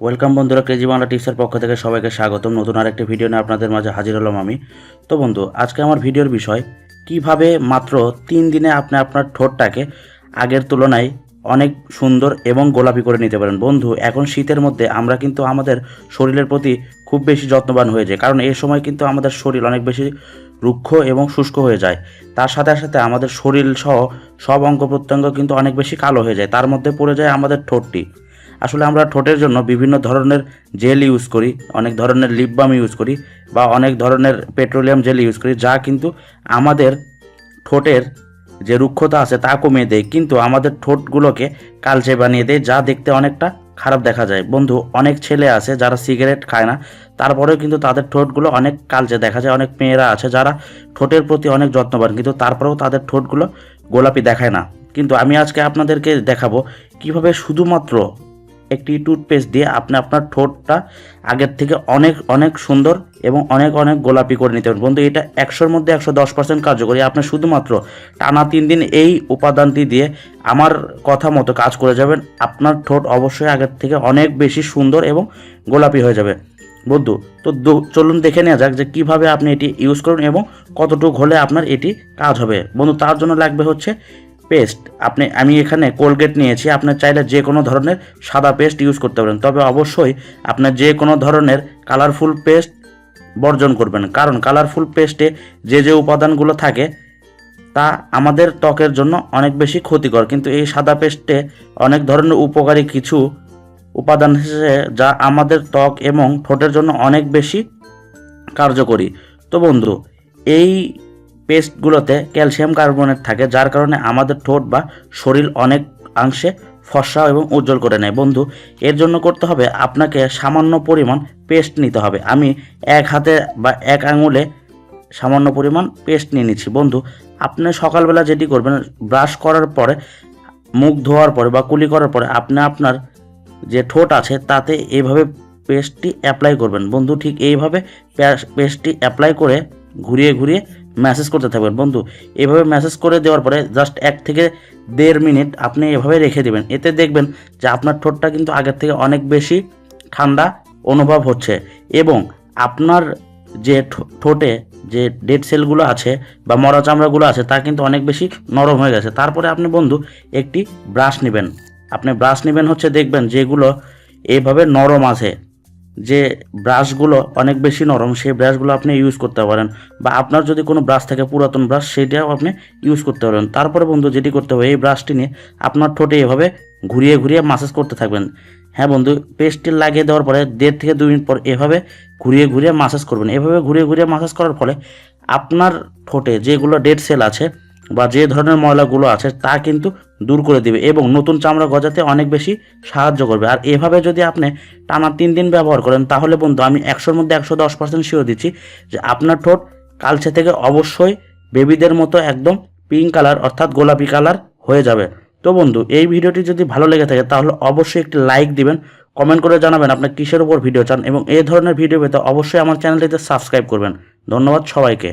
Welcome বন্ধুরা crazy Bangla টিপসের পক্ষ থেকে সবাইকে স্বাগতম। নতুন আরেকটি ভিডিও নিয়ে আপনাদের মাঝে হাজির হলাম আমি। তো বন্ধু, আজকে আমার ভিডিওর বিষয়, কীভাবে মাত্র তিন দিনে আপনি আপনার ঠোঁটটাকে আগের তুলনায় অনেক সুন্দর এবং গোলাপি করে নিতে পারেন। বন্ধু, এখন শীতের মধ্যে আমরা কিন্তু আমাদের শরীরের প্রতি খুব বেশি যত্নবান হয়ে যায় কারণ এই সময় কিন্তু আমাদের শরীর অনেক বেশি রুক্ষ এবং শুষ্ক হয়ে যায়। তার সাথে সাথে আমাদের শরীর সহ সব অঙ্গ প্রত্যঙ্গ কিন্তু অনেক বেশি কালো হয়ে যায়, তার মধ্যে পড়ে যায় আমাদের ঠোঁটটি। আসলে আমরা ঠোঁটের জন্য বিভিন্ন ধরনের জেল ইউজ করি, অনেক ধরনের লিপ বাম ইউজ করি বা অনেক ধরনের পেট্রোলিয়াম জেল ইউজ করি, যা কিন্তু আমাদের ঠোঁটের যে রুক্ষতা আছে তা কমিয়ে দেয়, কিন্তু আমাদের ঠোঁটগুলোকে কালচে বানিয়ে দেয়, যা দেখতে অনেকটা খারাপ দেখা যায়। বন্ধু, অনেক ছেলে আছে যারা সিগারেট খায় না, তারপরেও কিন্তু তাদের ঠোঁটগুলো অনেক কালচে দেখা যায়, অনেক মেয়েরা আছে যারা ঠোঁটের প্রতি অনেক যত্নবান, কিন্তু তারপরেও তাদের ঠোঁটগুলো গোলাপি দেখায় না। কিন্তু আমি আজকে আপনাদেরকে দেখাবো কীভাবে শুধুমাত্র একটি টুথপেস্ট দিয়ে আপনি আপনার ঠোঁটটা আগের থেকে অনেক অনেক সুন্দর এবং অনেক অনেক গোলাপি করে নিতে পারেন বন্ধু, এটা একশোর মধ্যে একশো দশ পার্সেন্ট কার্যকরী। আপনি শুধুমাত্র টানা তিন দিন এই উপাদানটি দিয়ে আমার কথা মতো কাজ করে যাবেন। আপনার ঠোঁট অবশ্যই আগের থেকে অনেক বেশি সুন্দর এবং গোলাপি হয়ে যাবে। বন্ধু, তো চলুন দেখে নেওয়া যাক যে কীভাবে আপনি এটি ইউজ করুন এবং কতটুকু হলে আপনার এটি কাজ হবে। বন্ধু, তার জন্য লাগবে হচ্ছে পেস্ট আপনি, আমি এখানে কোলগেট নিয়েছি, আপনার চাইলে যে কোনো ধরনের সাদা পেস্ট ইউজ করতে পারেন। তবে অবশ্যই আপনার যে কোনো ধরনের কালারফুল পেস্ট বর্জন করবেন। কারণ কালারফুল পেস্টে যে যে উপাদানগুলো থাকে, তা আমাদের ত্বকের জন্য অনেক বেশি ক্ষতিকর। কিন্তু এই সাদা পেস্টে অনেক ধরনের উপকারী কিছু উপাদান হিসেবে যা আমাদের ত্বক এবং ঠোঁটের জন্য অনেক বেশি কার্যকরী। তো বন্ধু, এই পেস্টগুলোতে ক্যালসিয়াম কার্বনেট থাকে, যার কারণে আমাদের ঠোঁট বা শরীর অনেক অংশে ফর্সা এবং উজ্জ্বল করে নেয়। বন্ধু, এর জন্য করতে হবে আপনাকে সামান্য পরিমাণ পেস্ট নিতে হবে। আমি এক হাতে বা এক আঙুলে সামান্য পরিমাণ পেস্ট নিয়ে নিচ্ছি। বন্ধু, আপনি সকালবেলা যেটি করবেন, ব্রাশ করার পরে, মুখ ধোয়ার পরে বা কুলি করার পরে আপনি আপনার যে ঠোঁট আছে, তাতে এইভাবে পেস্টটি অ্যাপ্লাই করবেন। বন্ধু, ঠিক এইভাবে পেস্টটি অ্যাপ্লাই করে ঘুরিয়ে ঘুরিয়ে ম্যাসেজ করতে থাকবেন। বন্ধু, এভাবে ম্যাসেজ করে দেওয়ার পরে জাস্ট এক থেকে দেড় মিনিট আপনি এভাবে রেখে দেবেন। এতে দেখবেন যে আপনার ঠোঁটটা কিন্তু আগের থেকে অনেক বেশি ঠান্ডা অনুভব হচ্ছে এবং আপনার যে ঠোঁটে যে ডেড সেলগুলো আছে বা মরা চামড়াগুলো আছে, তা কিন্তু অনেক বেশি নরম হয়ে গেছে। তারপরে আপনি বন্ধু একটি ব্রাশ নেবেন। আপনি ব্রাশ নেবেন হচ্ছে দেখবেন যেগুলো এইভাবে নরম আছে। যে ব্রাশগুলো অনেক বেশি নরম, সেই ব্রাশগুলো আপনি ইউজ করতে পারেন। বা আপনার যদি কোনো ব্রাশ থাকে, পুরাতন ব্রাশ সেটাও আপনি ইউজ করতে পারেন। তারপরে বন্ধু, যেটি করতে হবে, এই ব্রাশটি নিয়ে আপনার ঠোঁটে এভাবে ঘুরিয়ে ঘুরিয়ে মাসাজ করতে থাকবেন। হ্যাঁ বন্ধু পেস্টটি লাগিয়ে দেওয়ার পরে দেড় থেকে দুই মিনিট পর এভাবে ঘুরিয়ে ঘুরিয়ে মাসাজ করবেন। এভাবে ঘুরিয়ে ঘুরিয়ে মাসাজ করার ফলে আপনার ঠোঁটে যেগুলো ডেড সেল আছে বা যে ধরনের ময়লাগুলো আছে, তা কিন্তু দূর করে দিবে এবং নতুন চামড়া গজাতে অনেক বেশি সাহায্য করবে। আর এভাবে যদি আপনি টানা তিন দিন ব্যবহার করেন, তাহলে বন্ধু আমি একশোর মধ্যে একশো দশ পার্সেন্ট শিওর দিচ্ছি যে আপনার ঠোঁট কালচে থেকে অবশ্যই বেবিদের মতো একদম পিঙ্ক কালার অর্থাৎ গোলাপি কালার হয়ে যাবে। তো বন্ধু, এই ভিডিওটি যদি ভালো লেগে থাকে, তাহলে অবশ্যই একটি লাইক দিবেন কমেন্ট করে জানাবেন আপনার কিসের উপর ভিডিও চান এবং এই ধরনের ভিডিও পেতে অবশ্যই আমার চ্যানেলটিতে সাবস্ক্রাইব করবেন। ধন্যবাদ সবাইকে।